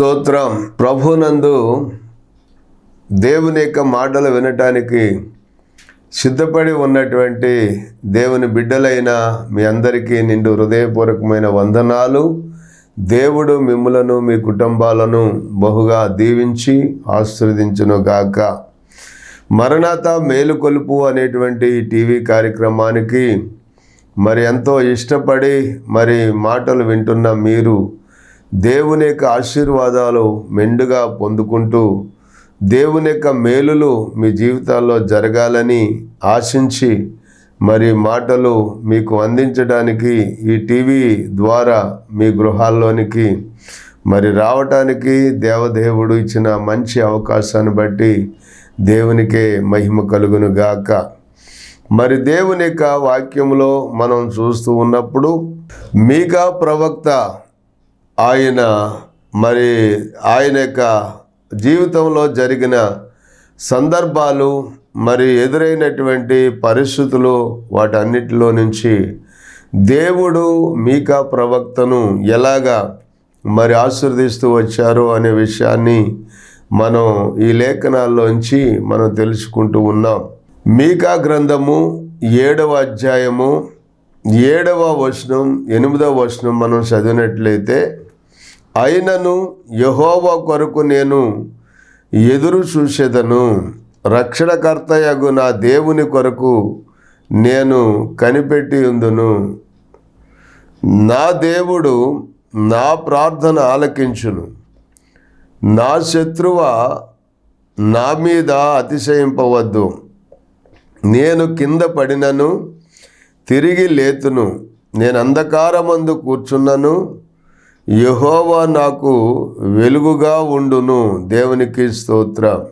స్తోత్రం. ప్రభునందు దేవుని యొక్క మాటలు వినటానికి సిద్ధపడి ఉన్నటువంటి దేవుని బిడ్డలైన మీ అందరికీ నిండు హృదయపూర్వకమైన వందనాలు. దేవుడు మిమ్మలను మీ కుటుంబాలను బహుగా దీవించి ఆశీర్వదించును గాక మరణాత మేలుకొలుపు అనేటువంటి టీవీ కార్యక్రమానికి మరి ఎంతో ఇష్టపడి మరి మాటలు వింటున్న మీరు దేవుని యొక్క ఆశీర్వాదాలు మెండుగా పొందుకుంటూ దేవుని యొక్క మేలులు మీ జీవితాల్లో జరగాలని ఆశించి మరి మాటలు మీకు అందించడానికి ఈ టీవీ ద్వారా మీ గృహాల్లోనికి మరి రావటానికి దేవదేవుడు ఇచ్చిన మంచి అవకాశాన్ని బట్టి దేవునికే మహిమ కలుగును గాక మరి దేవుని యొక్క వాక్యంలో మనం చూస్తూ ఉన్నప్పుడు మీకా ప్రవక్త ఆయన మరి ఆయన యొక్క జీవితంలో జరిగిన సందర్భాలు మరి ఎదురైనటువంటి పరిస్థితులు వాటన్నిటిలో నుంచి దేవుడు మీకా ప్రవక్తను ఎలాగా మరి ఆశీర్దిస్తూ వచ్చారు అనే విషయాన్ని మనం ఈ లేఖనాల్లోంచి మనం తెలుసుకుంటూ ఉన్నాం. మీకా గ్రంథము ఏడవ అధ్యాయము ఏడవ వచనం ఎనిమిదవ వచనం మనం చదివినట్లయితే అయినను యహోవ కొరకు నేను ఎదురు చూసేదను రక్షణకర్తయగు నా దేవుని కొరకు నేను కనిపెట్టి ఉందును నా దేవుడు నా ప్రార్థన ఆలకించును. నా శత్రువ నా మీద అతిశయింపవద్దు. నేను కింద పడినను తిరిగి లేతును. నేను అంధకారమందు కూర్చున్నను. యహోవా నాకు వెలుగుగా ఉండును. దేవునికి స్తోత్ర.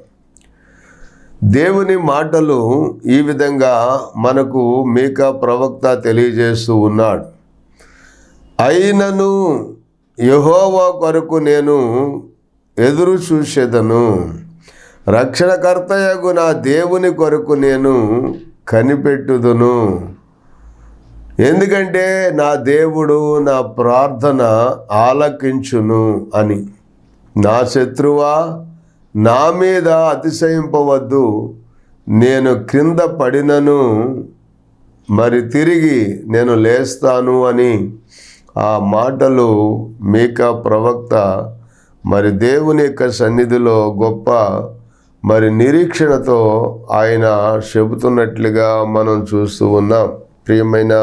దేవుని మాటలు ఈ విధంగా మనకు మీక ప్రవక్త తెలియజేస్తూ ఉన్నాడు. అయినను యహోవా కొరకు నేను ఎదురు చూసేదను రక్షణకర్తయగు నా దేవుని కొరకు నేను కనిపెట్టుదును. ఎందుకంటే నా దేవుడు నా ప్రార్థన ఆలకించును అని. నా శత్రువా నా మీద అతిశయింపవద్దు. నేను క్రింద పడినను మరి తిరిగి నేను లేస్తాను అని ఆ మాటలు మీకా ప్రవక్త మరి దేవుని యొక్క సన్నిధిలో గొప్ప మరి నిరీక్షణతో ఆయన చెబుతున్నట్లుగా మనం చూస్తూ ఉన్నాం. ప్రియమైన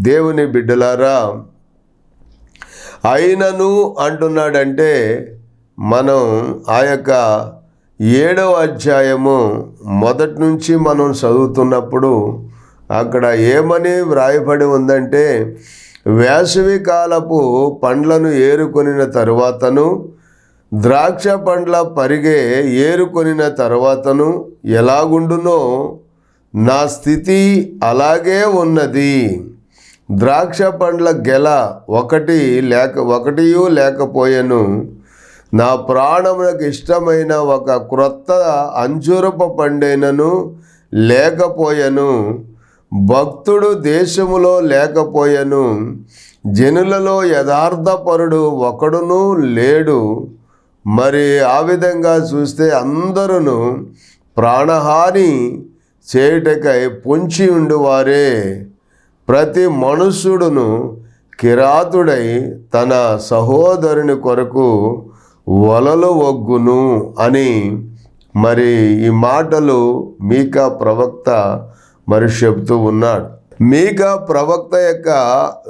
దేవుని బిడ్డలారా అయినను అంటున్నాడంటే మనం ఆ యొక్క ఏడవ అధ్యాయము మొదటి నుంచి మనం చదువుతున్నప్పుడు అక్కడ ఏమని వ్రాయబడి ఉందంటే వేసవి కాలపు పండ్లను ఏరుకొనిన తరువాతను ద్రాక్ష పండ్ల పరిగే ఏరుకొనిన తర్వాతను ఎలాగుండునో నా స్థితి అలాగే ఉన్నది. ద్రాక్ష పండ్ల గెల ఒకటి లేక ఒకటియు లేకపోయెను. నా ప్రాణములకు ఇష్టమైన ఒక క్రొత్త అంజురప పండైనను లేకపోయెను. భక్తుడు దేశములో లేకపోయెను. జనులలో యథార్థపరుడు ఒకడును లేడు. మరి ఆ విధంగా చూస్తే అందరూ ప్రాణహాని చేయుటకై పొంచి ఉండువారే. ప్రతి మనుష్యుడును కిరాతుడై తన సహోదరుని కొరకు వలలు ఒగ్గును అని మరి ఈ మాటలు మీకా ప్రవక్త మరి చెప్తూ ఉన్నాడు. మీకా ప్రవక్త యొక్క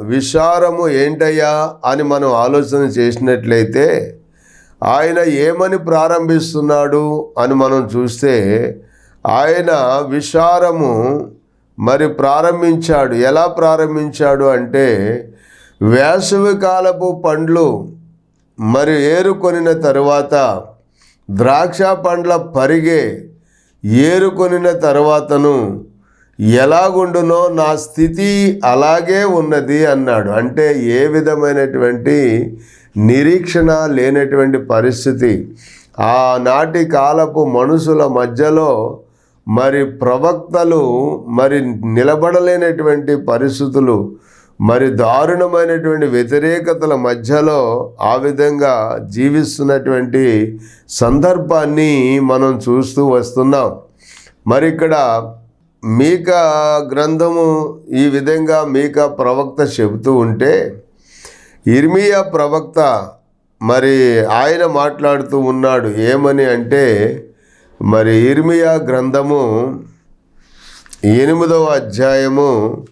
విచారము ఏంటయ్యా అని మనం ఆలోచన చేసినట్లయితే ఆయన ఏమని ప్రారంభిస్తున్నాడు అని మనం చూస్తే ఆయన విషారము మరి ప్రారంభించాడు. ఎలా ప్రారంభించాడు అంటే వేసవి కాలపు పండ్లు మరి ఏరుకొనిన తరువాత ద్రాక్ష పండ్ల పరిగే ఏరుకొనిన తర్వాతను ఎలాగుండునో నా స్థితి అలాగే ఉన్నది అన్నాడు. అంటే ఏ విధమైనటువంటి నిరీక్షణ లేనటువంటి పరిస్థితి. ఆనాటి కాలపు మనుషుల మధ్యలో మరి ప్రవక్తలు మరి నిలబడలేనటువంటి పరిస్థితులు మరి దారుణమైనటువంటి వ్యతిరేకతల మధ్యలో ఆ విధంగా జీవిస్తున్నటువంటి సందర్భాన్ని మనం చూస్తూ వస్తున్నాం. మరి ఇక్కడ మీక గ్రంథము ఈ విధంగా మీక ప్రవక్త చెబుతూ ఉంటే ఇర్మియా ప్రవక్త మరి ఆయన మాట్లాడుతూ ఉన్నాడు ఏమని అంటే మరి ఇర్మియా గ్రంథము ఎనిమిదవ అధ్యాయము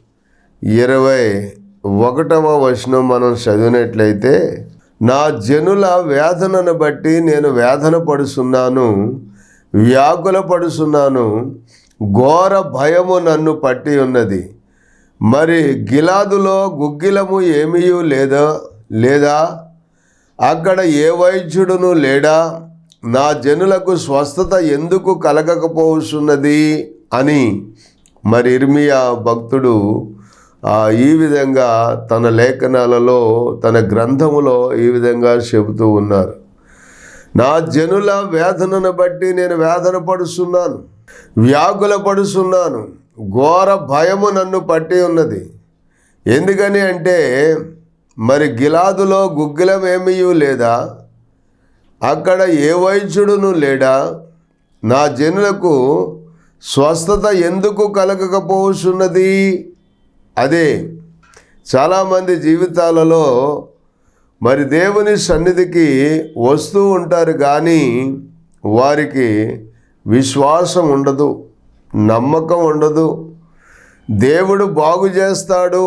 ఇరవై ఒకటవ వచనం మనం చదివినట్లయితే నా జనుల వేదనను బట్టి నేను వేదన పడుచున్నాను వ్యాకుల పడుచున్నాను ఘోర భయము నన్ను పట్టి ఉన్నది. మరి గిలాదులో గుగ్గిలము ఏమీ లేదా? లేదా? అక్కడ ఏ వైద్యుడును లేడా? నా జనులకు స్వస్థత ఎందుకు కలగకపోతున్నది అని మరి ఇర్మియా భక్తుడు ఈ విధంగా తన లేఖనాలలో తన గ్రంథములో ఈ విధంగా చెబుతూ ఉన్నారు. నా జనుల వేదనను బట్టి నేను వేదన పడుస్తున్నాను వ్యాకుల పడుతున్నాను ఘోర భయము నన్ను పట్టి ఉన్నది. ఎందుకని అంటే మరి గిలాదులో గుగ్గిలమేమీ లేదా? అక్కడ ఏ వైద్యుడును లేడా? నా జనులకు స్వస్థత ఎందుకు కలగకపోతున్నది అదే చాలామంది జీవితాలలో మరి దేవుని సన్నిధికి వస్తూ ఉంటారు కానీ వారికి విశ్వాసం ఉండదు నమ్మకం ఉండదు. దేవుడు బాగు చేస్తాడు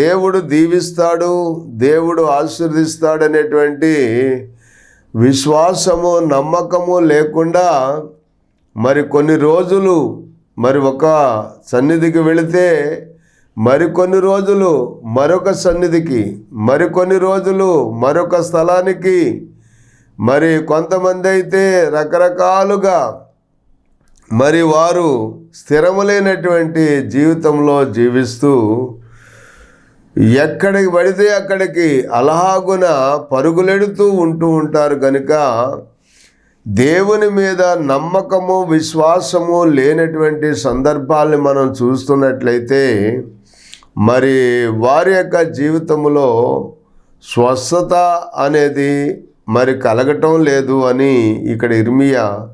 దేవుడు దీవిస్తాడు దేవుడు ఆశీర్దిస్తాడు అనేటువంటి విశ్వాసము నమ్మకము లేకుండా మరి కొన్ని రోజులు మరి ఒక సన్నిధికి వెళితే మరికొన్ని రోజులు మరొక సన్నిధికి మరికొన్ని రోజులు మరొక స్థలానికి మరి కొంతమంది అయితే రకరకాలుగా మరి వారు స్థిరములైనటువంటి జీవితంలో జీవిస్తూ ఎక్కడికి పడితే అక్కడికి అలహాగున పరుగులెడుతూ ఉంటూ ఉంటారు కనుక దేవుని మీద నమ్మకము విశ్వాసము లేనటువంటి సందర్భాల్ని మనం చూస్తున్నట్లయితే మరి వారి యొక్క జీవితంలో స్వస్థత అనేది మరి కలగటం లేదు అని ఇక్కడ ఇర్మియా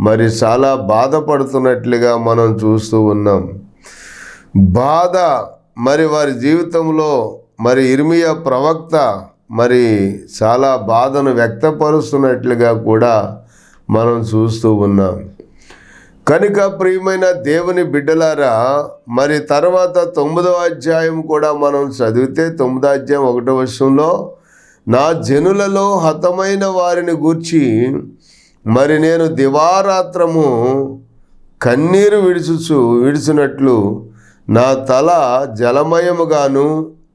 మరి చాలా బాధపడుతున్నట్లుగా మనం చూస్తూ ఉన్నాం. బాధ మరి వారి జీవితంలో మరి ఇర్మియా ప్రవక్త మరి చాలా బాధను వ్యక్తపరుస్తున్నట్లుగా కూడా మనం చూస్తూ ఉన్నాం. కనుక ప్రియమైన దేవుని బిడ్డలారా మరి తర్వాత తొమ్మిదవ అధ్యాయం కూడా మనం చదివితే తొమ్మిదో అధ్యాయం ఒకటో వర్షంలో నా జనులలో హతమైన వారిని గూర్చి మరి నేను దివారాత్రము కన్నీరు విడుచుచు విడిచినట్లు నా తల జలమయముగాను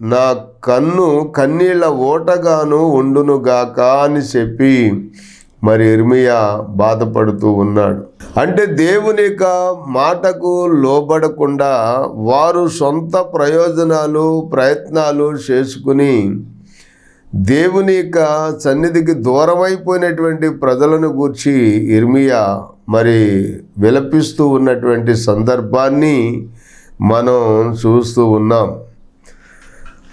నా కన్ను కన్నీళ్ళ ఓటగాను ఉండునుగాక అని చెప్పి మరి ఇర్మియా బాధపడుతూ ఉన్నాడు. అంటే దేవుని యొక్క మాటకు లోబడకుండా వారు సొంత ప్రయోజనాలు ప్రయత్నాలు చేసుకుని దేవుని యొక్క సన్నిధికి దూరమైపోయినటువంటి ప్రజలను గూర్చి ఇర్మియా మరి విలపిస్తూ ఉన్నటువంటి సందర్భాన్ని మనం చూస్తూ ఉన్నాం.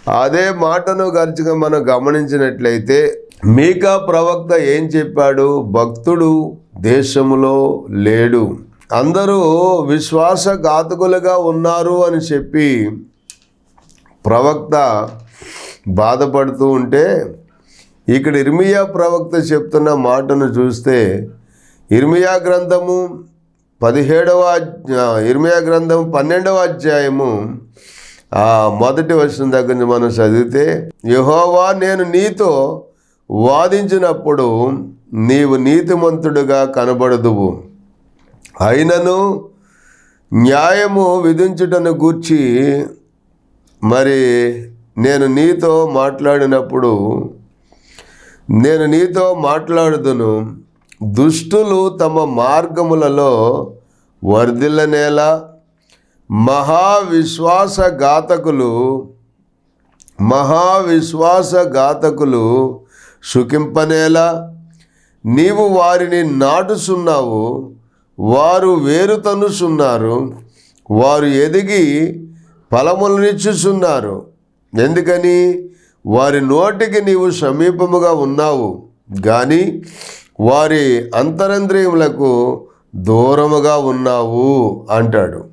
అదే మాటను గర్చిగా మనం గమనించినట్లయితే మీకా ప్రవక్త ఏం చెప్పాడు? భక్తుడు దేశములో లేడు. అందరూ విశ్వాసఘాతకులుగా ఉన్నారు అని చెప్పి ప్రవక్త బాధపడుతూ ఉంటే ఇక్కడ ఇర్మియా ప్రవక్త చెప్తున్న మాటను చూస్తే ఇర్మియా గ్రంథము పదిహేడవ అధ్యా- ఇర్మియా గ్రంథం పన్నెండవ అధ్యాయము ఆ మొదటి వచ్చిన దగ్గర నుంచి మనం చదివితే యహోవా నేను నీతో వాదించినప్పుడు నీవు నీతిమంతుడుగా కనబడదువు. అయినను న్యాయము విధించుటను గూర్చి మరి నేను నీతో మాట్లాడినప్పుడు నేను నీతో మాట్లాడుదును. దుష్టులు తమ మార్గములలో వర్ధిల్లనేల మహావిశ్వాసఘాతకులు మహావిశ్వాసఘాతకులు సుఖింపనేలా నీవు వారిని నాటుచున్నావు వారు వేరు తన్నుచున్నారు వారు ఎదిగి ఫలములనిచ్చుచున్నారు. ఎందుకని? వారి నోటికి నీవు సమీపముగా ఉన్నావు. కానీ వారి అంతరంద్రియములకు దూరముగా ఉన్నావు అంటాడు.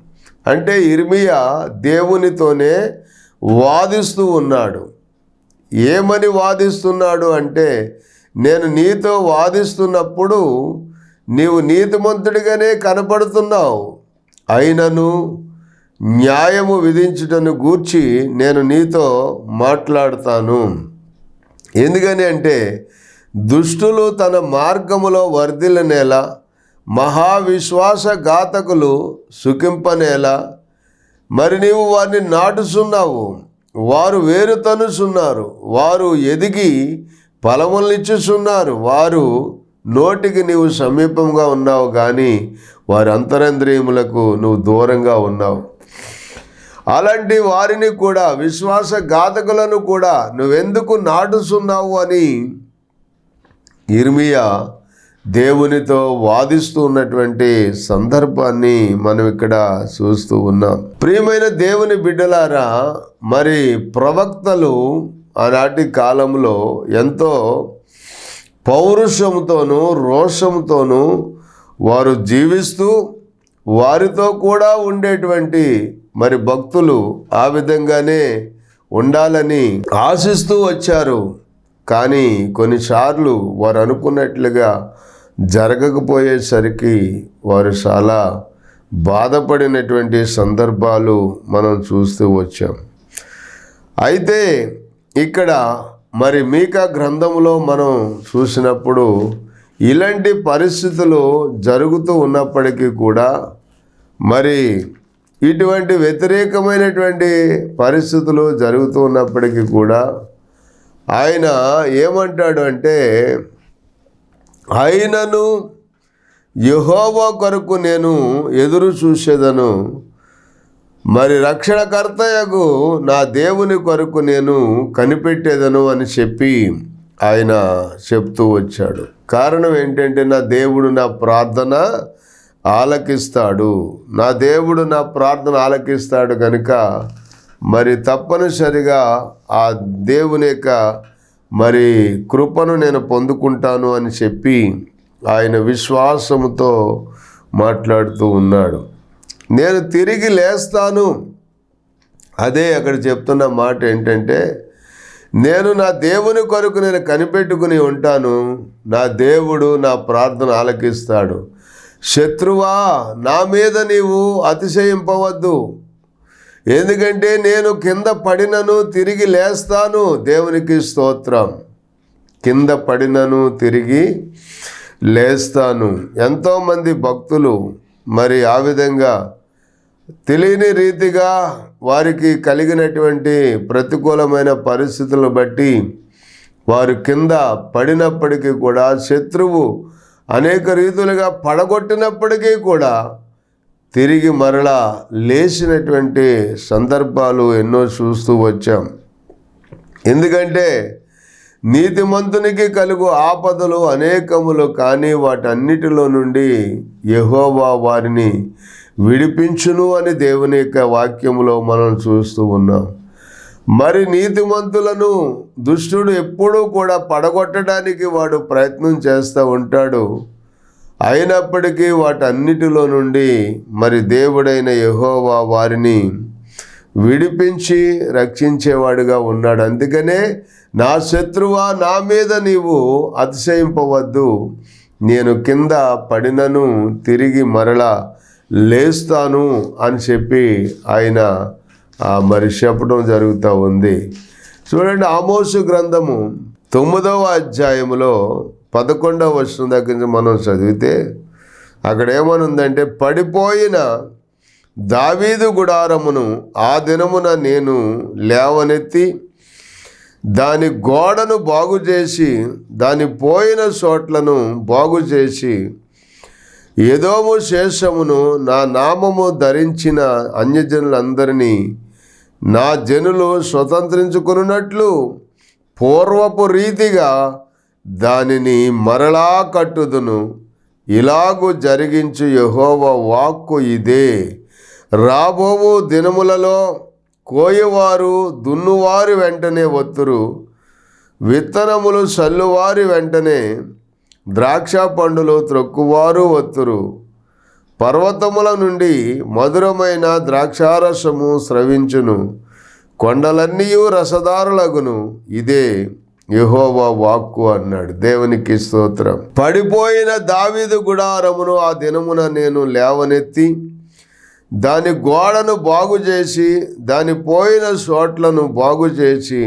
అంటే ఇర్మియా దేవునితోనే వాదిస్తూ ఉన్నాడు. ఏమని వాదిస్తున్నాడు అంటే నేను నీతో వాదిస్తున్నప్పుడు నీవు నీతిమంతుడిగానే కనపడుతున్నావు. అయినను న్యాయము విధించుటను గూర్చి నేను నీతో మాట్లాడతాను. ఎందుకని అంటే దుష్టులు తన మార్గములో వర్ధిల్లనేలా మహావిశ్వాస ఘాతకులు సుఖింపనేలా. మరి నీవు వారిని నాటుచున్నావు వారు వేరు తనుచున్నారు వారు ఎదిగి ఫలములనిచ్చుచున్నారు వారు నోటికి నీవు సమీపంగా ఉన్నావు కానీ వారి అంతరంద్రియములకు నువ్వు దూరంగా ఉన్నావు. అలాంటి వారిని కూడా విశ్వాస ఘాతకులను కూడా నువ్వెందుకు నాటుచున్నావు అని ఇర్మియా దేవునితో వాదిస్తూ ఉన్నటువంటి సందర్భాన్ని మనం ఇక్కడ చూస్తూ ఉన్నాం. ప్రియమైన దేవుని బిడ్డలారా మరి ప్రవక్తలు ఆనాటి కాలంలో ఎంతో పౌరుషంతోనూ రోషంతోనూ వారు జీవిస్తూ వారితో కూడా ఉండేటువంటి మరి భక్తులు ఆ విధంగానే ఉండాలని ఆశిస్తూ వచ్చారు. కానీ కొన్నిసార్లు వారు అనుకున్నట్లుగా జరగకపోయేసరికి వారు చాలా బాధపడినటువంటి సందర్భాలు మనం చూస్తూ వచ్చాం. అయితే ఇక్కడ మరి మీకా గ్రంథంలో మనం చూసినప్పుడు ఇలాంటి పరిస్థితులు జరుగుతూ ఉన్నప్పటికీ కూడా మరి ఇటువంటి వ్యతిరేకమైనటువంటి పరిస్థితులు జరుగుతూ ఉన్నప్పటికీ కూడా ఆయన ఏమంటాడు అంటే ఆయనను యహోవా కొరకు నేను ఎదురు చూసేదను. మరి రక్షణకర్తయకు నా దేవుని కొరకు నేను కనిపెట్టేదను అని చెప్పి ఆయన చెప్తూ వచ్చాడు. కారణం ఏంటంటే నా దేవుడు నా ప్రార్థన ఆలకిస్తాడు. నా దేవుడు నా ప్రార్థన ఆలకిస్తాడు కనుక మరి తప్పనిసరిగా ఆ దేవుని యొక్క మరి కృపను నేను పొందుకుంటాను అని చెప్పి ఆయన విశ్వాసముతో మాట్లాడుతూ ఉన్నాడు. నేను తిరిగి లేస్తాను. అదే అక్కడ చెప్తున్న మాట ఏంటంటే నేను నా దేవుని కొరకు నేను కనిపెట్టుకుని ఉంటాను. నా దేవుడు నా ప్రార్థన ఆలకిస్తాడు. శత్రువా నా మీద నీవు అతిశయింపవద్దు. ఎందుకంటే నేను కింద పడినను తిరిగి లేస్తాను. దేవునికి స్తోత్రం. కింద పడినను తిరిగి లేస్తాను. ఎంతోమంది భక్తులు మరి ఆ విధంగా తెలియని రీతిగా వారికి కలిగినటువంటి ప్రతికూలమైన పరిస్థితులను బట్టి వారు కింద పడినప్పటికీ కూడా శత్రువు అనేక రీతులుగా పడగొట్టినప్పటికీ కూడా తిరిగి మరలా లేచినటువంటి సందర్భాలు ఎన్నో చూస్తూ వచ్చాం. ఎందుకంటే నీతిమంతునికి కలుగు ఆపదలు అనేకములు కానీ వాటన్నిటిలో నుండి యెహోవా వారిని విడిపించును అని దేవుని యొక్క వాక్యములో మనం చూస్తూ ఉన్నాం. మరి నీతిమంతులను దుష్టుడు ఎప్పుడూ కూడా పడగొట్టడానికి వాడు ప్రయత్నం చేస్తూ ఉంటాడు. అయినప్పటికీ వాటన్నిటిలో నుండి మరి దేవుడైన యహోవా వారిని విడిపించి రక్షించేవాడుగా ఉన్నాడు. అందుకనే నా శత్రువా నా మీద నీవు అతిశయింపవద్దు. నేను కింద పడినను తిరిగి మరలా లేస్తాను అని చెప్పి ఆయన మరి చెప్పడం జరుగుతూ ఉంది. చూడండి ఆమోసు గ్రంథము తొమ్మిదవ అధ్యాయములో పదకొండవ వర్షం దగ్గర నుంచి మనం చదివితే అక్కడ ఏమనుందంటే పడిపోయిన దావీదు గుడారమును ఆ దినమున నేను లేవనెత్తి దాని గోడను బాగు చేసి దాని పోయిన చోట్లను బాగు చేసి ఏదోము శేషమును నా నామము ధరించిన అన్యజనులందరినీ నా జనులు స్వతంత్రించుకున్నట్లు పూర్వపు రీతిగా దానిని మరలా కట్టుదును. ఇలాగు జరిగించు యహోవ వాక్కు ఇదే. రాబోవు దినములలో కోయవారు దున్నువారి వెంటనే ఒత్తురు. విత్తనములు చల్లువారి వెంటనే ద్రాక్ష పండులు త్రొక్కువారు ఒత్తురు. పర్వతముల నుండి మధురమైన ద్రాక్షారసము స్రవించును. కొండలన్నీయు రసదారులగును. ఇదే. యహోవా వాక్కు అన్నాడు. దేవునికి స్తోత్రం. పడిపోయిన దావీదు గుడారమును ఆ దినమున నేను లేవనెత్తి దాని గోడను బాగు చేసి దాని పోయిన చోట్లను బాగు చేసి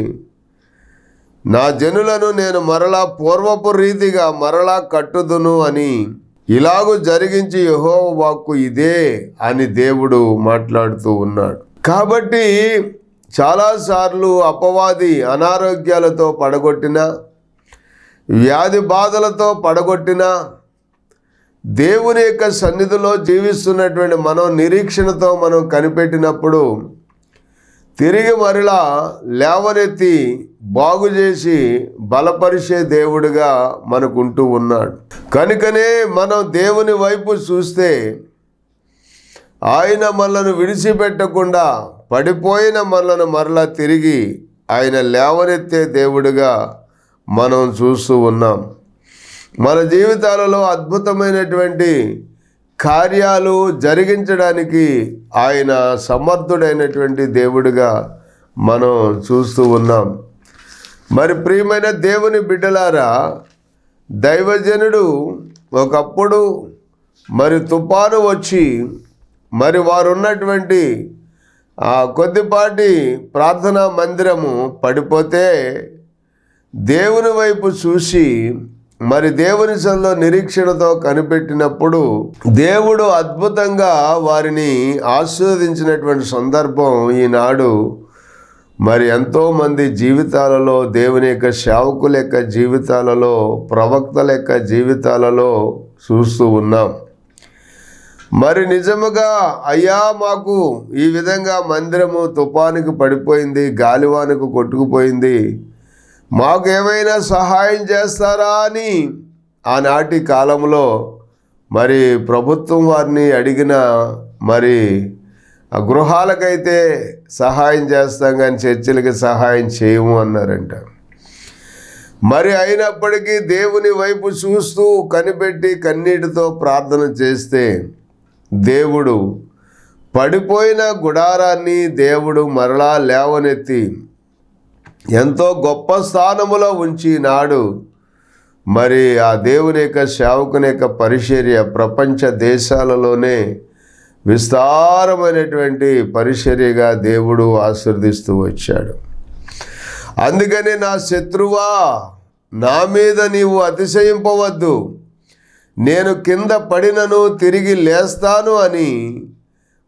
నా జనులను నేను మరలా పూర్వపు రీతిగా మరలా కట్టుదును అని ఇలాగూ జరిగించి యహోవ వాక్కు ఇదే అని దేవుడు మాట్లాడుతూ ఉన్నాడు. కాబట్టి చాలాసార్లు అపవాది అనారోగ్యాలతో పడగొట్టిన వ్యాధి బాధలతో పడగొట్టిన దేవుని యొక్క సన్నిధిలో జీవిస్తున్నటువంటి మనం నిరీక్షణతో మనం కనిపెట్టినప్పుడు తిరిగి మరలా లేవనెత్తి బాగు చేసి బలపరిచే దేవుడిగా మనకుంటూ ఉన్నాడు. కనుకనే మనం దేవుని వైపు చూస్తే ఆయన మనలను విడిచిపెట్టకుండా పడిపోయిన మనలను మరలా తిరిగి ఆయన లేవనెత్తే దేవుడిగా మనం చూస్తూ ఉన్నాం. మన జీవితాలలో అద్భుతమైనటువంటి కార్యాలు జరిగించడానికి ఆయన సమర్థుడైనటువంటి దేవుడిగా మనం చూస్తూ ఉన్నాం. మరి ప్రియమైన దేవుని బిడ్డలారా దైవజనుడు ఒకప్పుడు మరి తుపాను వచ్చి మరి వారు ఉన్నటువంటి కొద్దిపాటి ప్రార్థనా మందిరము పడిపోతే దేవుని వైపు చూసి మరి దేవుని సన్నిలో నిరీక్షణతో కనిపెట్టినప్పుడు దేవుడు అద్భుతంగా వారిని ఆశీర్వదించినటువంటి సందర్భం ఈనాడు. మరి ఎంతోమంది జీవితాలలో దేవుని యొక్క సేవకుల యొక్క జీవితాలలో ప్రవక్తల యొక్క జీవితాలలో చూస్తూ ఉన్నాం. మరి నిజముగా అయ్యా మాకు ఈ విధంగా మందిరము తుఫానికి పడిపోయింది గాలివానకు కొట్టుకుపోయింది. మాకు ఏమైనా సహాయం చేస్తారా అని ఆనాటి కాలంలో మరి ప్రభుత్వం వారిని అడిగిన మరి ఆ గృహాలకైతే సహాయం చేస్తాం కానీ చర్చిలకి సహాయం చేయము అన్నారంట. మరి అయినప్పటికీ దేవుని వైపు చూస్తూ కనిపెట్టి కన్నీటితో ప్రార్థన చేస్తే దేవుడు పడిపోయిన గుడారాన్ని దేవుడు మరలా లేవనెత్తి ఎంతో గొప్ప స్థానములో ఉంచి నాడు మరి ఆ దేవుని యొక్క సేవకుని యొక్క పరిచర్య ప్రపంచ దేశాలలోనే విస్తారమైనటువంటి పరిచర్యగా దేవుడు ఆశీర్దిస్తూ వచ్చాడు. అందుకని నా శత్రువా నా మీద నీవు అతిశయింపవద్దు. నేను కింద పడినను తిరిగి లేస్తాను అని.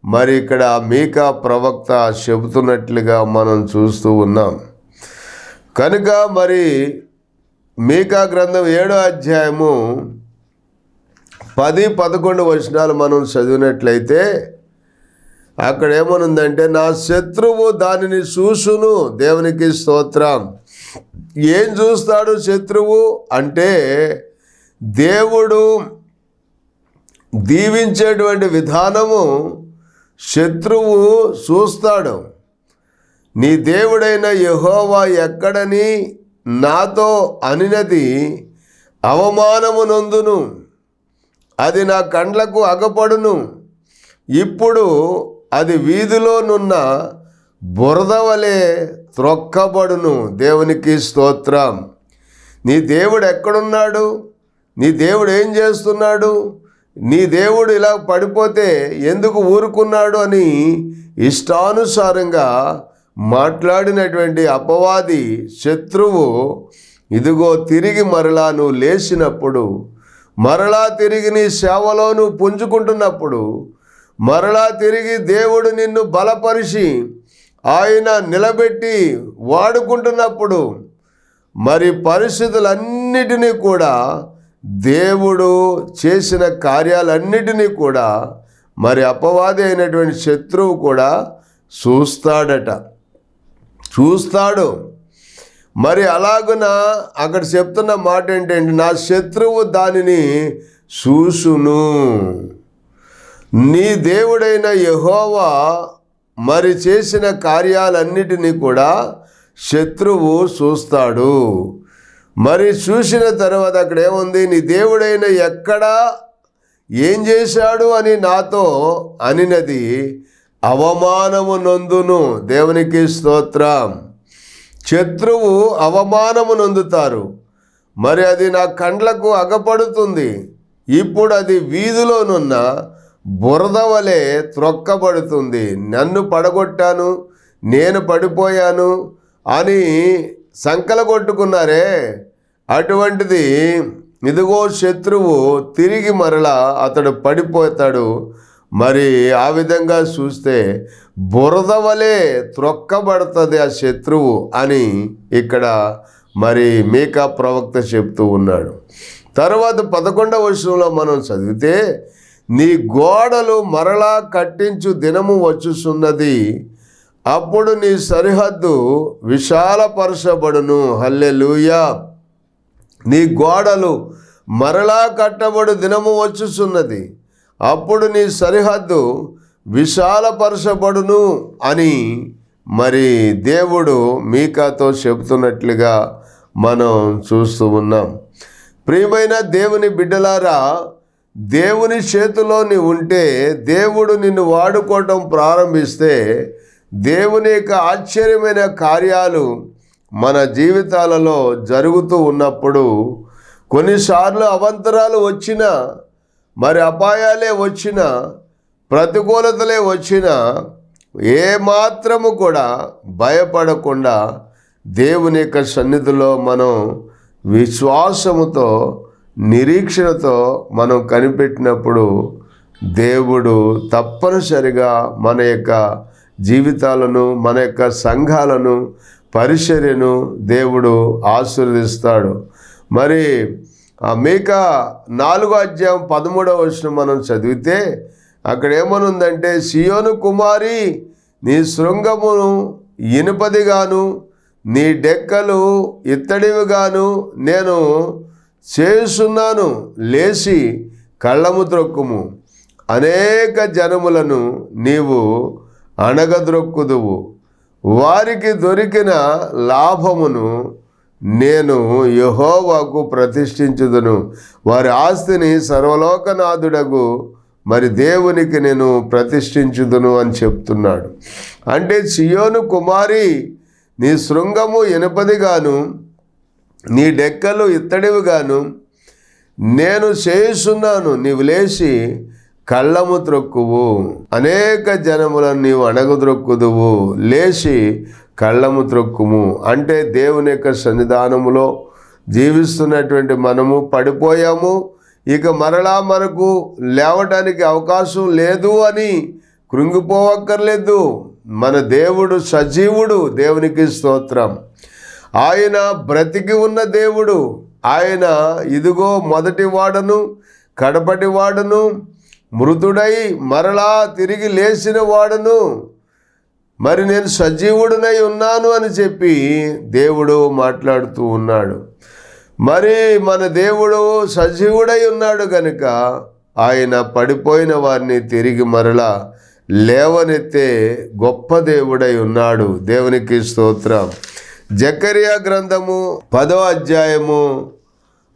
మరి ఇక్కడ మీకా ప్రవక్త చెబుతున్నట్లుగా మనం చూస్తూ ఉన్నాం. కనుక మరి మీకా గ్రంథం ఏడో అధ్యాయము పది పదకొండు వచనాలు మనం చదివినట్లయితే అక్కడ ఏమనుందంటే నా శత్రువు దానిని చూసును దేవునికి స్తోత్రం. ఏం చూస్తాడు శత్రువు? అంటే దేవుడు దీవించేటువంటి విధానము శత్రువు చూస్తాడు. నీ దేవుడైన యహోవా ఎక్కడని నాతో అనినది అవమానము నొందును అది నా కండ్లకు అగపడును. ఇప్పుడు అది వీధిలోనున్న బురద వలె త్రొక్కబడును. దేవునికి స్తోత్రం. నీ దేవుడు ఎక్కడున్నాడు? నీ దేవుడు ఏం చేస్తున్నాడు? నీ దేవుడు ఇలా పడిపోతే ఎందుకు ఊరుకున్నాడు అని ఇష్టానుసారంగా మాట్లాడినటువంటి అపవాది శత్రువు ఇదిగో తిరిగి మరలా నువ్వు లేచినప్పుడు మరలా తిరిగి నీ సేవలో నువ్వు పుంజుకుంటున్నప్పుడు మరలా తిరిగి దేవుడు నిన్ను బలపరిచి ఆయన నిలబెట్టి వాడుకుంటున్నప్పుడు మరి పరిస్థితులన్నిటినీ కూడా దేవుడు చేసిన కార్యాలన్నిటినీ కూడా మరి అపవాది అయినటువంటి శత్రువు కూడా చూస్తాడట. చూస్తాడు. మరి అలాగున అక్కడ చెప్తున్న మాట ఏంటంటే నా శత్రువు దానిని చూసును. నీ దేవుడైన యహోవా మరి చేసిన కార్యాలన్నిటినీ కూడా శత్రువు చూస్తాడు. మరి చూసిన తర్వాత అక్కడ ఏముంది నీ దేవుడైన ఎక్కడా ఏం చేశాడు అని నాతో అనినది అవమానము నందును. దేవునికి స్తోత్రం. శత్రువు అవమానము నొందుతారు. మరి అది నా కండ్లకు అగపడుతుంది. ఇప్పుడు అది వీధిలోనున్న బురద వలె త్రొక్కబడుతుంది. నన్ను పడగొట్టాను నేను పడిపోయాను అని సంకల కొట్టుకున్నారే అటువంటిది ఇదిగో శత్రువు తిరిగి మరలా అతడు పడిపోతాడు. మరి ఆ విధంగా చూస్తే బురద వలె త్రొక్కబడుతుంది ఆ శత్రువు అని ఇక్కడ మరి మీకా ప్రవక్త చెప్తూ ఉన్నాడు. తర్వాత పదకొండవ వర్షంలో మనం చదివితే నీ గోడలు మరలా కట్టించు దినము వచ్చుసున్నది అప్పుడు నీ సరిహద్దు విశాలపరచబడును. హల్లెలూయా. నీ గోడలు మరలా కట్టబడు దినము వచ్చుచున్నది. అప్పుడు నీ సరిహద్దు విశాలపరచబడును అని మరి దేవుడు మీకాతో చెబుతున్నట్లుగా మనం చూస్తూ ఉన్నాం. ప్రియమైన దేవుని బిడ్డలారా దేవుని చేతిలో ఉంటే దేవుడు నిన్ను వాడుకోవటం ప్రారంభిస్తే దేవుని యొక్క ఆశ్చర్యమైన కార్యాలు మన జీవితాలలో జరుగుతూ ఉన్నప్పుడు కొన్నిసార్లు అవంతరాలు వచ్చినా మరి అపాయాలే వచ్చినా ప్రతికూలతలే వచ్చినా ఏమాత్రము కూడా భయపడకుండా దేవుని యొక్క సన్నిధిలో మనం విశ్వాసముతో నిరీక్షణతో మనం కనిపెట్టినప్పుడు దేవుడు తప్పనిసరిగా మన యొక్క జీవితాలను మన యొక్క సంఘాలను పరిచర్యను దేవుడు ఆశీర్వదిస్తాడు. మరి ఆ మీక నాలుగో అధ్యాయం పదమూడవ వచ్చిన మనం చదివితే అక్కడ ఏమనుందంటే సియోను కుమారి నీ శృంగమును ఇనుపదిగాను నీ డెక్కలు ఇత్తడివిగాను నేను చేస్తున్నాను లేచి కళ్ళము త్రొక్కుము అనేక జనములను నీవు అణగద్రొక్కుదువు. వారికి దొరికిన లాభమును నేను యహోవాకు ప్రతిష్ఠించుదును. వారి ఆస్తిని సర్వలోకనాథుడగు మరి దేవునికి నేను ప్రతిష్ఠించుదును అని చెప్తున్నాడు. అంటే చియోను కుమారి నీ శృంగము ఎనపదిగాను నీ డెక్కలు ఇత్తడివిగాను నేను చేయిస్తున్నాను నీవు లేచి కళ్ళము త్రొక్కువు అనేక జనములను నీవు అణగద్రొక్కుదువు లేచి కళ్ళము త్రొక్కుము. అంటే దేవుని యొక్క సన్నిధానములో జీవిస్తున్నటువంటి మనము పడిపోయాము. ఇక మరలా మనకు లేవటానికి అవకాశం లేదు అని కృంగిపోవక్కర్లేదు. మన దేవుడు సజీవుడు దేవునికి స్తోత్రం. ఆయన బ్రతికి ఉన్న దేవుడు. ఆయన ఇదిగో మొదటి వాడను కడపటి వాడను మృతుడై మరలా తిరిగి లేచిన వాడును. మరి నేను సజీవుడినై ఉన్నాను అని చెప్పి దేవుడు మాట్లాడుతూ ఉన్నాడు. మరి మన దేవుడు సజీవుడై ఉన్నాడు కనుక ఆయన పడిపోయిన వారిని తిరిగి మరలా లేవనెత్తే గొప్ప దేవుడై ఉన్నాడు. దేవునికి స్తోత్రం. జకరియా గ్రంథము పదో అధ్యాయము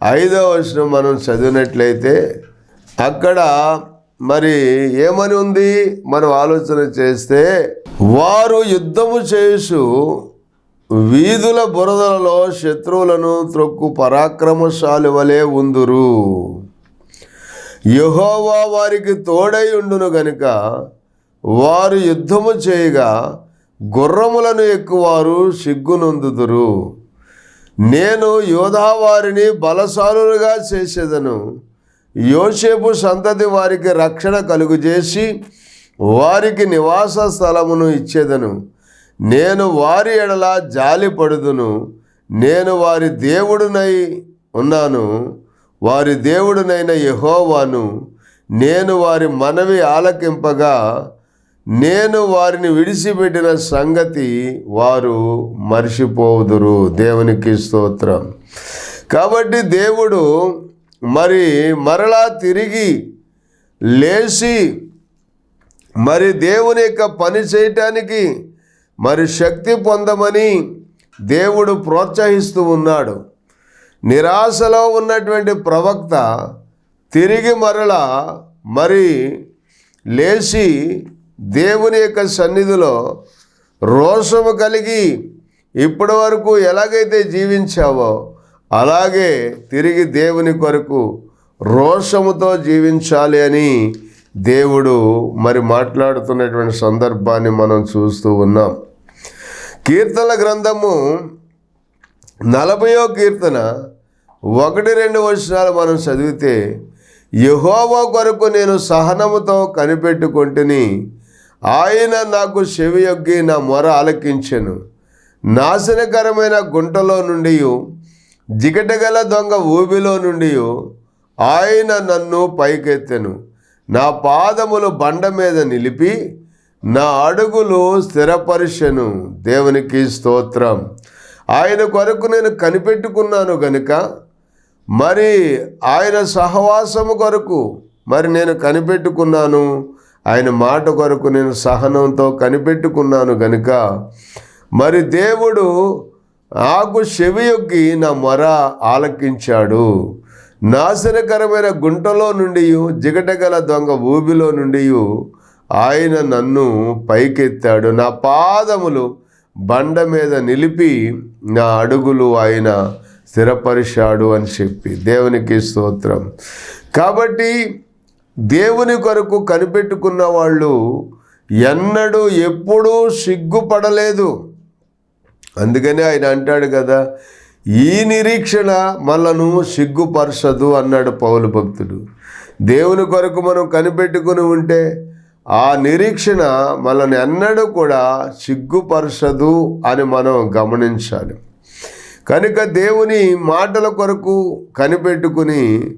ఐదవ వచనం మనం చదివినట్లయితే అక్కడ మరి ఏమని ఉంది? మనం ఆలోచన చేస్తే వారు యుద్ధము చేసు వీధుల బురదలలో శత్రువులను త్రొక్కు పరాక్రమశాలి వలె ఉందురు. యహోవా వారికి తోడై ఉండును గనుక వారు యుద్ధము చేయగా గుర్రములను ఎక్కువారు సిగ్గునొందుదురు. నేను యోధావారిని బలశాలులుగా చేసేదను. యోసేపు సంతతి వారికి రక్షణ కలుగుజేసి వారికి నివాస స్థలమును ఇచ్చేదను. నేను వారి ఎడల జాలి పడుదును. నేను వారి దేవుడునై ఉన్నాను. వారి దేవుడునైన యహోవాను. నేను వారి మనవి ఆలకింపగా నేను వారిని విడిచిపెట్టిన సంగతి వారు మర్చిపోదురు. దేవునికి స్తోత్రం. కాబట్టి దేవుడు మరి మరలా తిరిగి లేచి మరి దేవుని యొక్క పని చేయటానికి మరి శక్తి పొందమని దేవుడు ప్రోత్సహిస్తూ ఉన్నాడు. నిరాశలో ఉన్నటువంటి ప్రవక్త తిరిగి మరలా మరి లేచి దేవుని యొక్క సన్నిధిలో రోషము కలిగి ఇప్పటి వరకు ఎలాగైతే జీవించావో అలాగే తిరిగి దేవుని కొరకు రోషముతో జీవించాలి అని దేవుడు మరి మాట్లాడుతున్నటువంటి సందర్భాన్ని మనం చూస్తూ ఉన్నాం. కీర్తన గ్రంథము నలభయో కీర్తన ఒకటి రెండు వచనాలు మనం చదివితే యహోవా కొరకు నేను సహనముతో కనిపెట్టుకుంటుని ఆయన నాకు చెవియొగ్గి నా మొర ఆలకించెను. నాశనకరమైన గుంటలో నుండి జిగటగల దొంగ ఊబిలో నుండి ఆయన నన్ను పైకెత్తెను. నా పాదములు బండ మీద నిలిపి నా అడుగులు స్థిరపరిచెను. దేవునికి స్తోత్రం. ఆయన కొరకు నేను కనిపెట్టుకున్నాను గనుక మరి ఆయన సహవాసము కొరకు మరి నేను కనిపెట్టుకున్నాను. ఆయన మాట కొరకు నేను సహనంతో కనిపెట్టుకున్నాను గనుక మరి దేవుడు నాకు చెవియొగ్గి నా మొర ఆలకించాడు. నాశనకరమైన గుంటలో నుండి జిగటగల దొంగ ఊబిలో నుండి ఆయన నన్ను పైకెత్తాడు. నా పాదములు బండ మీద నిలిపి నా అడుగులు ఆయన స్థిరపరిచాడు అని చెప్పి దేవునికి స్తోత్రం. కాబట్టి దేవుని కొరకు కనిపెట్టుకున్న వాళ్ళు ఎన్నడూ ఎప్పుడూ సిగ్గుపడలేదు. అందుకని ఆయన అంటాడు కదా ఈ నిరీక్షణ మనను సిగ్గుపరచదు అన్నాడు పౌలు భక్తుడు. దేవుని కొరకు మనం కనిపెట్టుకుని ఉంటే ఆ నిరీక్షణ మనల్ని ఎన్నడూ కూడా సిగ్గుపరచదు అని మనం గమనించాలి. కనుక దేవుని మాటల కొరకు కనిపెట్టుకుని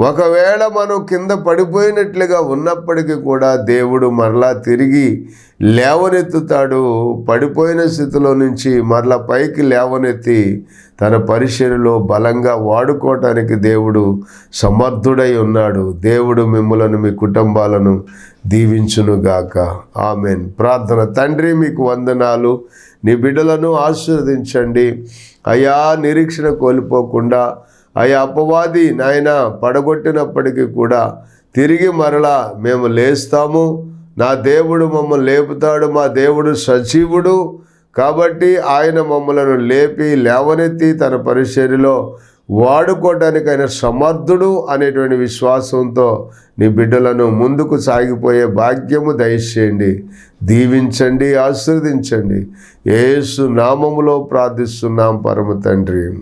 ఒకవేళ మనం కింద పడిపోయినట్లుగా ఉన్నప్పటికీ కూడా దేవుడు మరలా తిరిగి లేవనెత్తుతాడు. పడిపోయిన స్థితిలో నుంచి మరలా పైకి లేవనెత్తి తన పరిశీలిలో బలంగా వాడుకోవటానికి దేవుడు సమర్థుడై ఉన్నాడు. దేవుడు మిమ్మలను మీ కుటుంబాలను దీవించునుగాక. ఆమెన్. ప్రార్థన. తండ్రి మీకు వందనాలు. నీ బిడ్డలను ఆశీర్వదించండి. అయా నిరీక్షణ కోల్పోకుండా ఆ అపవాది నాయన పడగొట్టినప్పటికీ కూడా తిరిగి మరలా మేము లేస్తాము. నా దేవుడు మమ్మల్ని లేపుతాడు మా దేవుడు సజీవుడు. కాబట్టి ఆయన మమ్మలను లేపి లేవనెత్తి తన పరిచర్యలో వాడుకోవడానికి ఆయన సమర్థుడు అనేటువంటి విశ్వాసంతో నీ బిడ్డలను ముందుకు సాగిపోయే భాగ్యము దయచేయండి. దీవించండి ఆశీర్వదించండి. ఏసు నామములో ప్రార్థిస్తున్నాం పరమ తండ్రి.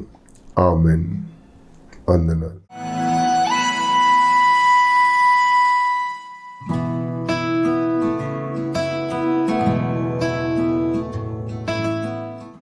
ఆమెన్. వందనాలు